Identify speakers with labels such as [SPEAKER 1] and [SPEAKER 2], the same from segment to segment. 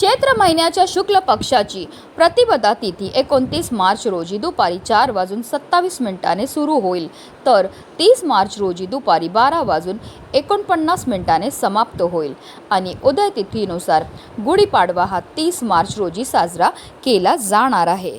[SPEAKER 1] चैत्र महिन्याच्या शुक्ल पक्षाची प्रतिपदा तिथी एकोणतीस मार्च रोजी दुपारी चार वाजून सत्तावीस मिनिटाने सुरू होईल. तर तीस मार्च रोजी दुपारी बारा वाजून एकोणपन्नास मिनिटाने समाप्त होईल. आणि उदय तिथीनुसार गुढीपाडवा हा तीस मार्च रोजी साजरा केला जाणार आहे.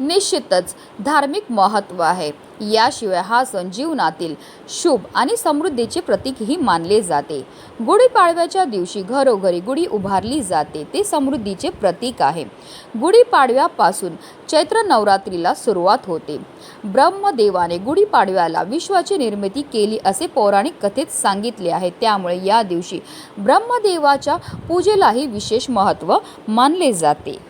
[SPEAKER 1] निश्चितच धार्मिक महत्त्व आहे. याशिवाय हा सण जीवनातील शुभ आणि समृद्धीचे प्रतीकही मानले जाते. गुढीपाडव्याच्या दिवशी घरोघरी गुढी उभारली जाते. ते समृद्धीचे प्रतीक आहे. गुढीपाडव्यापासून चैत्र नवरात्रीला सुरुवात होते. ब्रह्मदेवाने गुढीपाडव्याला विश्वाची निर्मिती केली असे पौराणिक कथेत सांगितले आहे. त्यामुळे या दिवशी ब्रह्मदेवाच्या पूजेलाही विशेष महत्त्व मानले जाते.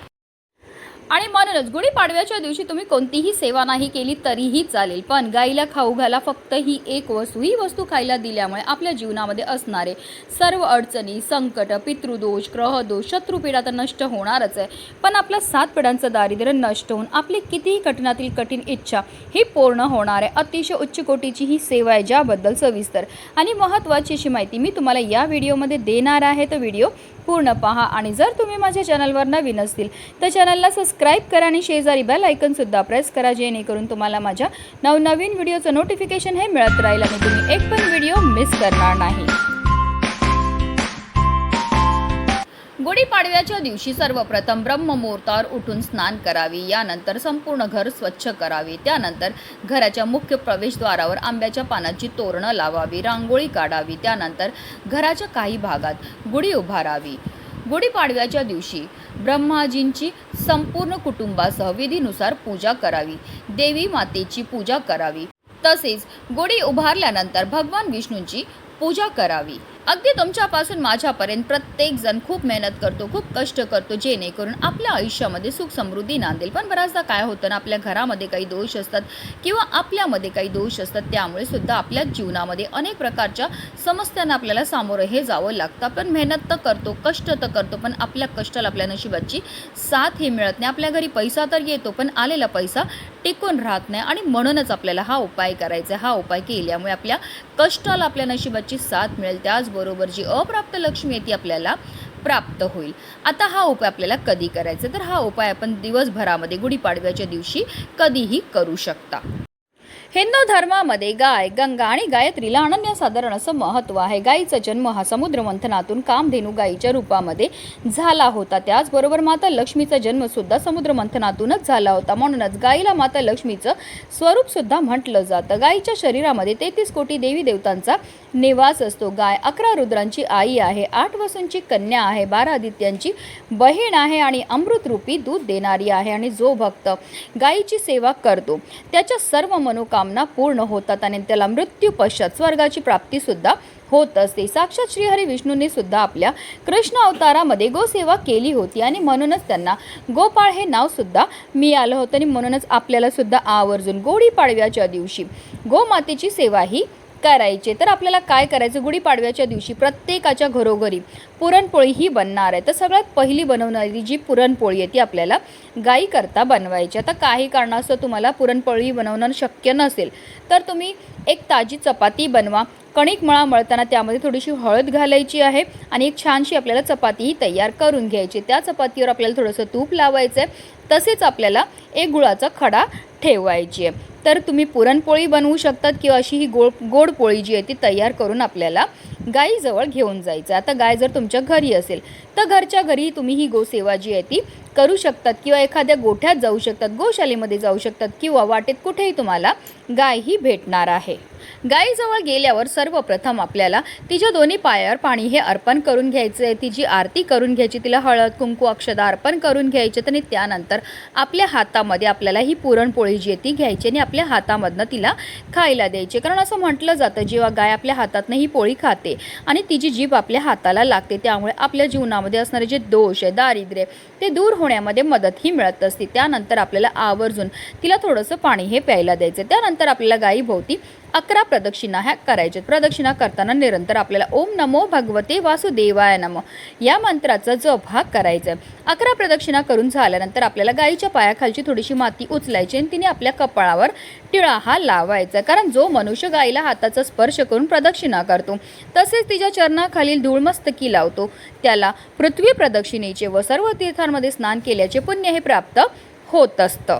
[SPEAKER 1] आणि म्हणूनच गुढीपाडव्याच्या दिवशी तुम्ही कोणतीही सेवा नाही केली तरीही चालेल. पण गाईला खाऊ घाला फक्त ही एक वस्तू. ही वस्तू खायला दिल्यामुळे आपल्या जीवनामध्ये असणारे सर्व अडचणी संकट पितृदोष ग्रहदोष शत्रुपीडा तर नष्ट होणारच आहे. पण आपल्या सात पिढ्यांचं दारिद्र्य नष्ट होऊन आपली कितीही कठीणातील कठीण इच्छा ही पूर्ण होणार आहे. अतिशय उच्च कोटीची ही सेवा आहे ज्याबद्दल सविस्तर आणि महत्त्वाची अशी माहिती मी तुम्हाला या व्हिडिओमध्ये देणार आहे. तर व्हिडिओ पूर्ण पहा आणि जर तुम्ही माझ्या चॅनलवर नवीन असतील तर चॅनलला सबस्क्राईब करा आणि शेजारी बेल आयकनसुद्धा प्रेस करा जेणेकरून तुम्हाला माझ्या नवनवीन व्हिडिओचं नोटिफिकेशन हे मिळत राहील आणि तुम्ही एक पण व्हिडिओ मिस करणार नाही. गुढीपाडव्याच्या दिवशी सर्वप्रथम ब्रह्ममुहूर्तावर उठून स्नान करावे यानंतर संपूर्ण घर स्वच्छ करावे त्यानंतर घराच्या मुख्य प्रवेशद्वारावर आंब्याच्या पानाची तोरणं लावावी रांगोळी काढावी त्यानंतर घराच्या काही भागात गुढी उभारावी. गुढीपाडव्याच्या दिवशी ब्रह्माजींची संपूर्ण कुटुंबासह विधीनुसार पूजा करावी. देवी मातेची पूजा करावी. तसेच गुढी उभारल्यानंतर भगवान विष्णूंची पूजा करावी. अगदी तुमच्यापासून माझ्यापर्यंत प्रत्येक जण खूप मेहनत करतो खूप कष्ट करतो जेणेकरून आपल्या आयुष्यामध्ये सुख समृद्धी नांदेल. पण बऱ्याचदा काय होतं ना आपल्या घरामध्ये काही दोष असतात किंवा आपल्यामध्ये काही दोष असतात त्यामुळे सुद्धा आपल्या जीवनामध्ये अनेक प्रकारच्या समस्यांना आपल्याला सामोरं हे जावं लागतं. पण मेहनत तर करतो कष्ट तर करतो पण आपल्या कष्टाला आपल्या नशिबाची साथ ही मिळत नाही. आपल्या घरी पैसा तर येतो पण आलेला पैसा टिकून राहत नाही आणि म्हणूनच आपल्याला हा उपाय करायचा आहे. हा उपाय केल्यामुळे आपल्या कष्टाला आपल्या नशिबाची साथ मिळेल. त्याचबरोबर जी अप्राप्त लक्ष्मी आहे ती आपल्याला प्राप्त होईल. आता हा उपाय आपल्याला कधी करायचा? तर हा उपाय आपण दिवसभरामध्ये गुढीपाडव्याच्या दिवशी कधीही करू शकता. हिंदू धर्मामध्ये गाय गंगा आणि गायत्रीला अनन्यसाधारण असं महत्त्व आहे. गायीचा जन्म हा समुद्र मंथनातून कामधेनू गायीच्या रूपामध्ये झाला होता. त्याचबरोबर माता लक्ष्मीचा जन्म सुद्धा समुद्र मंथनातूनच झाला होता. म्हणूनच गायीला माता लक्ष्मीचं स्वरूप सुद्धा म्हटलं जातं. गायीच्या शरीरामध्ये तेहतीस कोटी देवी देवतांचा निवास असतो. गाय अकरा रुद्रांची आई आहे. आठ वसूंची कन्या आहे. बारा आदित्यांची बहीण आहे आणि अमृतरूपी दूध देणारी आहे आणि जो भक्त गायीची सेवा करतो त्याच्या सर्व मनोकामना पूर्ण होतात आणि त्याला मृत्यू पश्चात स्वर्गाची प्राप्तीसुद्धा होत असते. साक्षात श्रीहरी विष्णूने सुद्धा आपल्या कृष्ण अवतारामध्ये गोसेवा केली होती आणि म्हणूनच त्यांना गोपाळ हे नाव सुद्धा मिळालं होतं आणि म्हणूनच आपल्याला सुद्धा आवर्जून गोडी पाडव्याच्या दिवशी गोमातेची सेवा ही करायचे तर आपल्याला काय करायचं? गुढीपाडव्याच्या दिवशी प्रत्येकाच्या घरोघरी पुरणपोळी ही बनणार आहे. तर सगळ्यात पहिली बनवणारी जी पुरणपोळी आहे ती आपल्याला गाईकरता बनवायची आता काही कारणास्तव तुम्हाला पुरणपोळी बनवणं शक्य नसेल तर तुम्ही एक ताजी चपाती बनवा. कणिक मळा मळताना त्यामध्ये थोडीशी हळद घालायची आहे आणि एक छानशी आपल्याला चपातीही तयार करून घ्यायची त्या चपातीवर आपल्याला थोडंसं तूप लावायचं आहे. तसेच आपल्याला एक गुळाचा खडा ठेवायची आहे. तर तुम्ही पुरणपोळी बनवू शकतात किंवा अशी ही गोड गोड पोळी जी आहे ती तयार करून आपल्याला गाईजवळ घेऊन जायचं आता गाय जर तुमच्या घरी असेल तर घरच्या घरी तुम्ही ही गोसेवा जी आहे ती करू शकतात किंवा एखाद्या गोठ्यात जाऊ शकतात गोशालेमध्ये जाऊ शकतात किंवा वाटेत कुठेही तुम्हाला गाय ही भेटणार आहे. गायीजवळ गेल्यावर सर्वप्रथम आपल्याला तिच्या दोन्ही पायावर पाणी हे अर्पण करून घ्यायचं आहे तिची आरती करून घ्यायची तिला हळद कुंकू अक्षदा अर्पण करून घ्यायचे आणि त्यानंतर आपल्या हातामध्ये आपल्याला ही पुरणपोळी जी आहे ती घ्यायची आणि आपल्या हातामधनं तिला खायला द्यायची. कारण असं म्हटलं जातं जेव्हा गाय आपल्या हातातनं ही पोळी खाते आणि तिची जीभ आपल्या हाताला लागते त्यामुळे आपल्या जीवनामध्ये असणारे जे दोष आहे दारिद्र्य ते दूर होण्यामध्ये मदत ही मिळत असते. त्यानंतर आपल्याला आवर्जून तिला थोडंसं पाणी हे प्यायला द्यायचं त्यानंतर आपल्याला गायीभोवती अकरा प्रदक्षिणा ह्या करायच्यात प्रदक्षिणा करताना निरंतर आपल्याला ओम नमो भगवते वासुदेवाय नमो या मंत्राचा जप हा करायचा आहे. अकरा प्रदक्षिणा करून झाल्यानंतर आपल्याला गायीच्या पायाखालची थोडीशी माती उचलायची आणि तिने आपल्या कपाळावर टिळा हा लावायचा कारण जो मनुष्य गायीला हाताचा स्पर्श करून प्रदक्षिणा करतो तसेच तिच्या चरणाखालील धूळमस्तकी लावतो. त्याला पृथ्वी प्रदक्षिणेचे व सर्व तीर्थांमध्ये स्नान केल्याचे पुण्य हे प्राप्त होत असतं.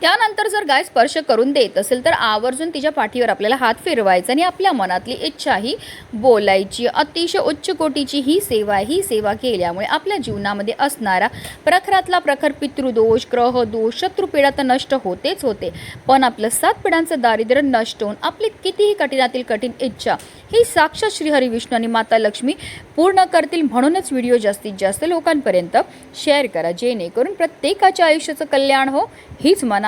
[SPEAKER 1] त्यानंतर जर गाय स्पर्श करून देत असेल तर आवर्जून तिच्या पाठीवर आपल्याला हात फिरवायचा आणि आपल्या मनातली इच्छा ही बोलायची. अतिशय उच्च कोटीची ही सेवा ही सेवा केल्यामुळे आपल्या जीवनामध्ये असणारा प्रखरातला प्रखर पितृदोष ग्रहदोष शत्रुपिढा तर नष्ट होतेच होते. पण आपलं सात पिढ्यांचं दारिद्र्य नष्ट होऊन आपली कितीही कठीणातील कठीण इच्छा ही साक्षात श्रीहरी विष्णू आणि माता लक्ष्मी पूर्ण करतील म्हणूनच व्हिडिओ जास्तीत जास्त लोकांपर्यंत शेअर करा. जेणेकरून प्रत्येकाच्या आयुष्याचं कल्याण हो. हीच मना